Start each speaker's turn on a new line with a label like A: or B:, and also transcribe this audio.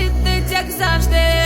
A: світить, як завжди,